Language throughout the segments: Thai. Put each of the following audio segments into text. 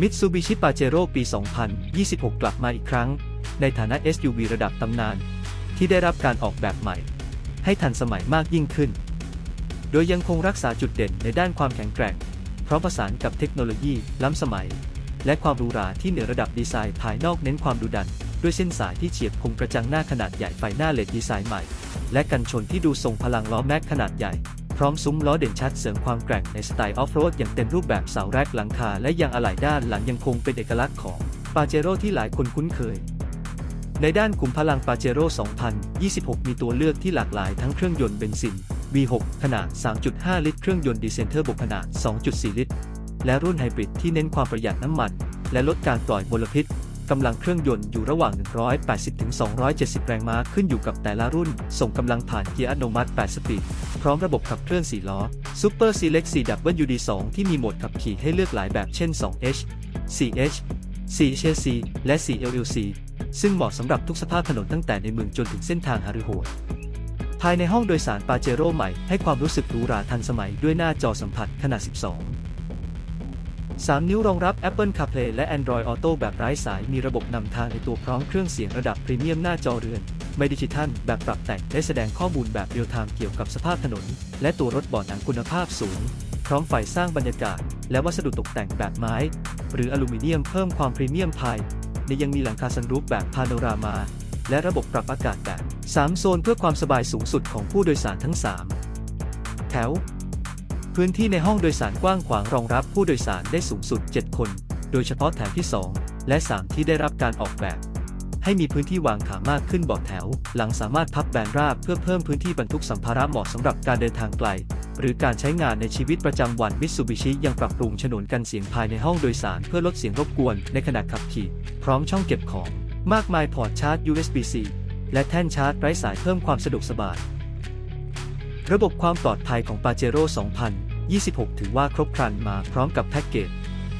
Mitsubishi Pajero ปี 2026 กลับมาอีกครั้ง ในฐานะ SUV ระดับตำนาน ที่ได้รับการออกแบบใหม่ ให้ทันสมัยมากยิ่งขึ้น โดยยังคงรักษาจุดเด่นในด้านความแข็งแกร่ง พร้อมผสานกับเทคโนโลยีล้ำสมัย และความหรูหราที่เหนือระดับดีไซน์ภายนอกเน้นความดุดัน ด้วยเส้นสายที่เฉียบคมกระจังหน้าขนาดใหญ่ไฟหน้าเลดดีไซน์ใหม่ และกันชนที่ดูทรงพลังล้อแม็กขนาดใหญ่ พร้อมซุ้มล้อเด่นชัดเสริมความแกร่งในสไตล์ออฟโรดอย่างเต็มรูปแบบเสาแรกหลังคาและยางอะไหล่ด้านหลังยังคงเป็นเอกลักษณ์ของปาเจโร่ที่หลายคนคุ้นเคย ในด้านขุมพลังปาเจโร่2026 มีตัวเลือกที่หลากหลายทั้งเครื่องยนต์เบนซิน V6 ขนาด 3.5 ลิตร เครื่องยนต์ดีเซลเทอร์โบขนาด 2.4 ลิตร และรุ่นไฮบริดที่เน้นความประหยัดน้ำมัน และลดการปล่อยมลพิษ กำลังเครื่องยนต์อยู่ระหว่าง 180-270 แรงม้าขึ้นอยู่กับแต่ละรุ่น ส่งกำลังผ่านเกียร์อัตโนมัติ 8 สปีด พร้อมระบบขับเคลื่อน 4 ล้อ Super Select 4WD2 ที่มีโหมดขับขี่ให้เลือกหลายแบบเช่น 2H 4H 4HC และ 4LLC ซึ่งเหมาะสำหรับทุกสภาพถนนตั้งแต่ในเมืองจนถึงเส้นทางฮาริโหดภายในห้องโดยสารปาเจโร่ใหม่ให้ความรู้สึกหรูหราทันสมัยด้วยหน้าจอสัมผัสขนาด 12 3 นิ้วรองรับ Apple CarPlay และ Android Auto แบบไร้สาย มีระบบนำทางในตัวพร้อมเครื่องเสียงระดับพรีเมียมหน้าจอเรือน ไม่ดิจิทัล แบบปรับแต่งและแสดงข้อมูลแบบเรียลไทม์เกี่ยวกับสภาพถนน และตัวรถเบาะหนังคุณภาพสูง พร้อมไฟสร้างบรรยากาศ และวัสดุตกแต่งแบบไม้ หรืออลูมิเนียมเพิ่มความพรีเมียมภายในยังมีหลังคาซันรูฟแบบพาโนรามา และระบบปรับอากาศแบบ 3 โซนเพื่อความสบายสูงสุดของผู้โดยสารทั้ง 3 แถว พื้นที่ในห้องโดยสารกว้างขวางรองรับผู้โดยสารได้สูงสุด 7 คน โดยเฉพาะแถวที่ 2 และ 3 ที่ได้รับการออกแบบ ให้มีพื้นที่วางขามากขึ้นบาะแถว หลังสามารถพับแบนราบเพื่อเพิ่มพื้นที่บรรทุกสัมภาระเหมาะสำหรับการเดินทางไกล หรือการใช้งานในชีวิตประจำวันมิตซูบิชิยังปรับปรุงฉนวนกันเสียงภายในห้องโดยสารเพื่อลดเสียงรบกวนในขณะขับขี่ พร้อมช่องเก็บของ มากมายพอร์ตชาร์จ USB-C และแท่นชาร์จไร้สายเพิ่มความสะดวกสบาย ระบบความปลอดภัยของ Pajero 26 ถือว่าครบครันมาพร้อมกับแพ็กเกจ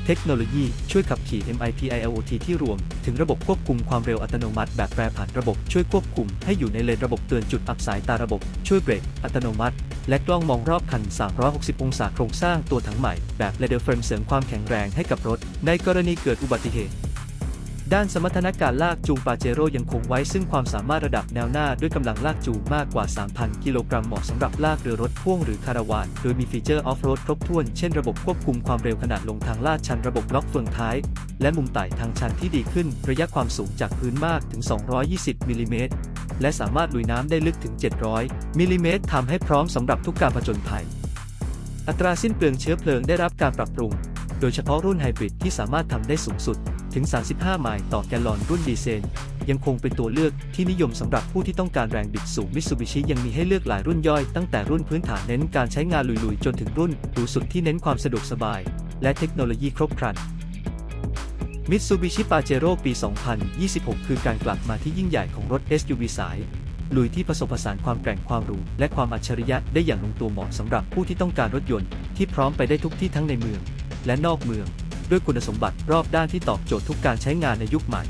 เทคโนโลยีช่วยขับขี่ MIP IoT ที่รวม ถึงระบบควบคุมความเร็วอัตโนมัติแบบแปรผันระบบช่วยควบคุมให้อยู่ในเลนระบบเตือนจุดอับสายตาระบบช่วยเบรกอัตโนมัติ และกล้องมองรอบคัน 360 องศาโครงสร้างตัวถังใหม่ แบบ Leather Frame เสริมความแข็งแรงให้กับรถ ในกรณีเกิดอุบัติเหตุ ด้านสมรรถนะการลากจูงปาเจโร่ยังคงไว้ซึ่งความสามารถระดับแนวหน้าด้วยกำลังลากจูงมากกว่า 3,000 กิโลกรัมเหมาะสำหรับลากเรือรถพ่วงหรือคาราวาน โดยมีฟีเจอร์ออฟโรดครบถ้วน เช่นระบบควบคุมความเร็วขนาดลงทางลาดชันระบบล็อกเฟืองท้าย และมุมไต่ทางชันที่ดีขึ้น ระยะความสูงจากพื้นมากถึง 220มิลลิเมตรและสามารถลุยน้ำได้ลึกถึง 700มิลลิเมตรทำให้พร้อมสำหรับทุกการผจญภัย อัตราสิ้นเปลืองเชื้อเพลิงได้รับการปรับปรุง โดยเฉพาะรุ่นไฮบริดที่สามารถทำได้สูงสุดถึง 35 ไมล์ต่อแกลลอนรุ่นดีเซลยังคงเป็นตัวเลือกที่นิยมสำหรับผู้ที่ต้องการแรงบิดสูงมิ t ซูบิชิยังมีให้เลือกหลายรุ่นย่อยตั้งแต่รุ่นพื้นฐานเน้นการใช้งานลุยๆ จนถึงรุ่นหรูสุดที่เน้นความสะดวกสบาย และเทคโนโลยีครบครัน Mitsubishi Pajero ปี 2026 คือการกลับมาที่ยิ่งใหญ่ของรถ SUV สายลุยที่ผสมผสานความแกร่งความรูและความอัจฉริยะได้อย่างลงตัวเหมาะสำหรับผู้ที่ต้องการรถยนต์ที่พร้อมไปได้ทุกที่ทั้งในเมือง และนอกเมือง ด้วยคุณสมบัติรอบด้านที่ตอบโจทย์ทุกการใช้งานในยุคใหม่